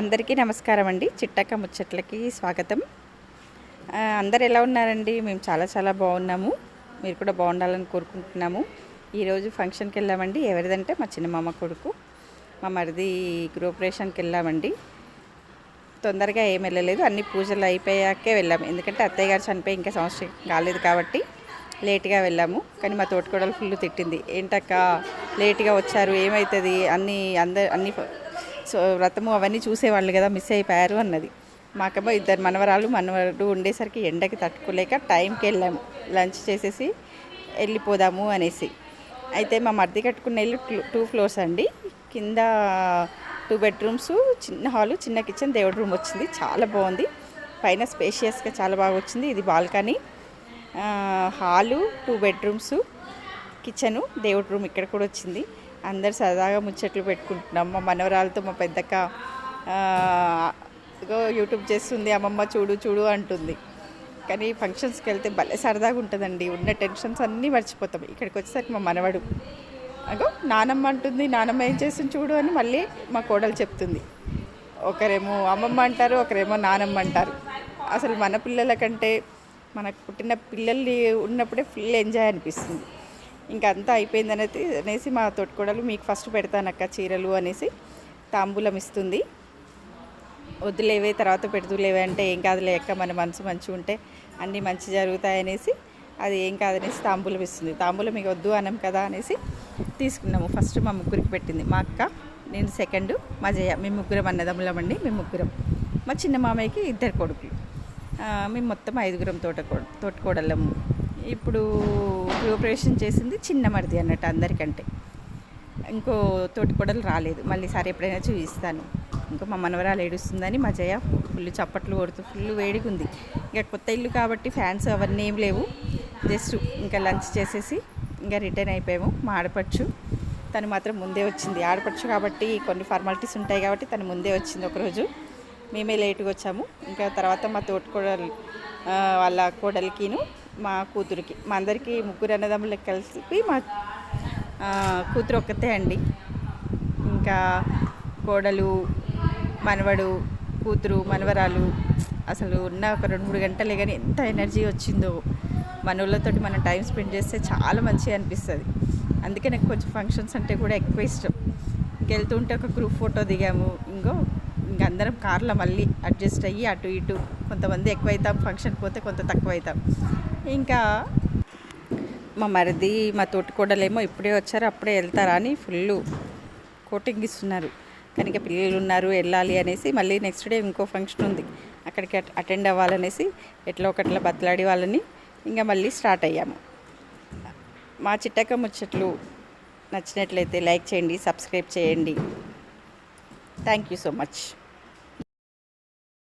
అందరికీ నమస్కారం అండి. చిట్టక్క ముచ్చట్లకి స్వాగతం. అందరు ఎలా ఉన్నారండి? మేము చాలా చాలా బాగున్నాము. మీరు కూడా బాగుండాలని కోరుకుంటున్నాము. ఈరోజు ఫంక్షన్కి వెళ్ళామండి. ఎవరిదంటే మా చిన్నమామ కొడుకు. మా మరిది గృహప్రవేశానికి వెళ్ళామండి. తొందరగా ఏం వెళ్ళలేదు. అన్ని పూజలు అయిపోయాకే వెళ్ళాము. ఎందుకంటే అత్తయ్య గారు చనిపోయి ఇంకా సంవత్సరం కాలేదు కాబట్టి లేట్గా వెళ్ళాము. కానీ మా తోటికోడలు ఫుల్ తిట్టింది. ఏంటక్క లేట్గా వచ్చారు. ఏమవుతుంది అన్ని అందరు అన్ని సో వ్రతము అవన్నీ చూసేవాళ్ళు కదా మిస్ అయిపోయారు అన్నది. మాకేమో ఇద్దరు మనవరాలు మనవడు ఉండేసరికి ఎండకి తట్టుకోలేక టైంకి వెళ్ళాము లంచ్ చేసేసి వెళ్ళిపోదాము అనేసి. అయితే మా మర్ది కట్టుకున్న ఇల్లు టూ- ఫ్లోర్స్ అండి. కింద టూ బెడ్రూమ్స్ చిన్న హాలు చిన్న కిచెన్ దేవుడి రూమ్ వచ్చింది. చాలా బాగుంది. పైన స్పేషియస్గా చాలా బాగా వచ్చింది. ఇది balcony. Hall two bedrooms kitchen దేవుడి రూమ్ ఇక్కడ కూడా వచ్చింది. అందరు సరదాగా ముచ్చట్లు పెట్టుకుంటున్నాం. మా మనవరాలతో మా పెద్దక్క యూట్యూబ్ చేస్తుంది అమ్మమ్మ చూడు చూడు అంటుంది. కానీ ఫంక్షన్స్కి వెళ్తే భలే సరదాగా ఉంటుందండి. ఉన్న టెన్షన్స్ అన్నీ మర్చిపోతాం. ఇక్కడికి వచ్చేసరికి మా మనవడు అగో నానమ్మ అంటుంది నానమ్మ ఏం చేస్తుంది చూడు అని మళ్ళీ మా కోడలు చెప్తుంది. ఒకరేమో అమ్మమ్మ అంటారు ఒకరేమో నానమ్మ అంటారు. అసలు మన పిల్లల కంటే మనకు పుట్టిన పిల్లల్ని ఉన్నప్పుడే ఫుల్ ఎంజాయ్ అనిపిస్తుంది. ఇంకా అంతా అయిపోయింది అనేది అనేసి మా తోటికోడలు మీకు ఫస్ట్ పెడతానక్క చీరలు అనేసి తాంబూలం ఇస్తుంది. వద్దులేవే తర్వాత పెడుతులేవే అంటే ఏం కాదులే అక్క మన మనసు మంచిగా ఉంటే అన్నీ మంచి జరుగుతాయనేసి అది ఏం కాదనేసి తాంబూలం ఇస్తుంది. తాంబూలం మీకు వద్దు అనం కదా అనేసి తీసుకున్నాము. ఫస్ట్ మా ముగ్గురికి పెట్టింది. మా అక్క నేను సెకండ్ మా జయ మేము ముగ్గురం అన్నదమ్ములం అండి మేము ముగ్గురం. మా చిన్న మామయ్యకి ఇద్దరు కొడుకులు. మేము మొత్తం ఐదుగురం తోట తోటకోడళ్ళము. ఇప్పుడు గృహప్రవేశం చేసింది చిన్న మరిది అన్నట్టు అందరికంటే. ఇంకో తోటి కొడలు రాలేదు. మళ్ళీ సారి ఎప్పుడైనా చూపిస్తాను. ఇంకో మా మనవరాలు ఏడుస్తుందని మా జయ ఫుల్ చప్పట్లు కొడుతూ ఫుల్ వేడిగా ఉంది. ఇంకా కొత్త ఇల్లు కాబట్టి ఫ్యాన్స్ అవన్నీ ఏం లేవు. జస్ట్ ఇంకా లంచ్ చేసేసి ఇంకా రిటర్న్ అయిపోయాము. మా ఆడపడుచు తను మాత్రం ముందే వచ్చింది. ఆడపడుచు కాబట్టి కొన్ని ఫార్మాలిటీస్ ఉంటాయి కాబట్టి తను ముందే వచ్చింది ఒకరోజు. మేమే లేట్గా వచ్చాము. ఇంకా తర్వాత మా తోటికోడలు ఆ, వాళ్ళ కోడలికిను మా కూతురికి మా అందరికీ ముగ్గురు అన్నదమ్ములకి కలిసి మా కూతురు ఒక్కతే అండి. ఇంకా కోడలు మనవడు కూతురు మనవరాలు అసలు ఉన్న ఒక రెండు మూడు గంటలే కానీ ఎంత ఎనర్జీ వచ్చిందో. మనోళ్ళతోటి మనం టైం స్పెండ్ చేస్తే చాలా మంచిగా అనిపిస్తుంది. అందుకే నాకు కొంచెం ఫంక్షన్స్ అంటే కూడా ఎక్కువ ఇష్టం. ఇంకెళ్తుంటే ఒక గ్రూప్ ఫోటో దిగాము. ఇంకో ఇంక అందరం కార్లో మళ్ళీ అడ్జస్ట్ అయ్యి అటు ఇటు కొంతమంది ఎక్కువ అవుతాం ఫంక్షన్ పోతే కొంత తక్కువ అవుతాం ఇంకా మా మరిది మా తోటికోడలేమో ఇప్పుడే వచ్చారు అప్పుడే వెళ్తారా అని ఫుల్ కోటింగ్ ఇస్తున్నారు. కనుక పిల్లలు ఉన్నారు వెళ్ళాలి అనేసి మళ్ళీ నెక్స్ట్ డే ఇంకో ఫంక్షన్ ఉంది. అక్కడికి అటెండ్ అవ్వాలనేసి ఎట్లా ఒకట్లా బతలాడి వాళ్ళని ఇంకా మళ్ళీ స్టార్ట్ అయ్యాము. మా చిట్టక ముచ్చట్లు నచ్చినట్లయితే లైక్ చేయండి సబ్స్క్రైబ్ చేయండి. Thank you so much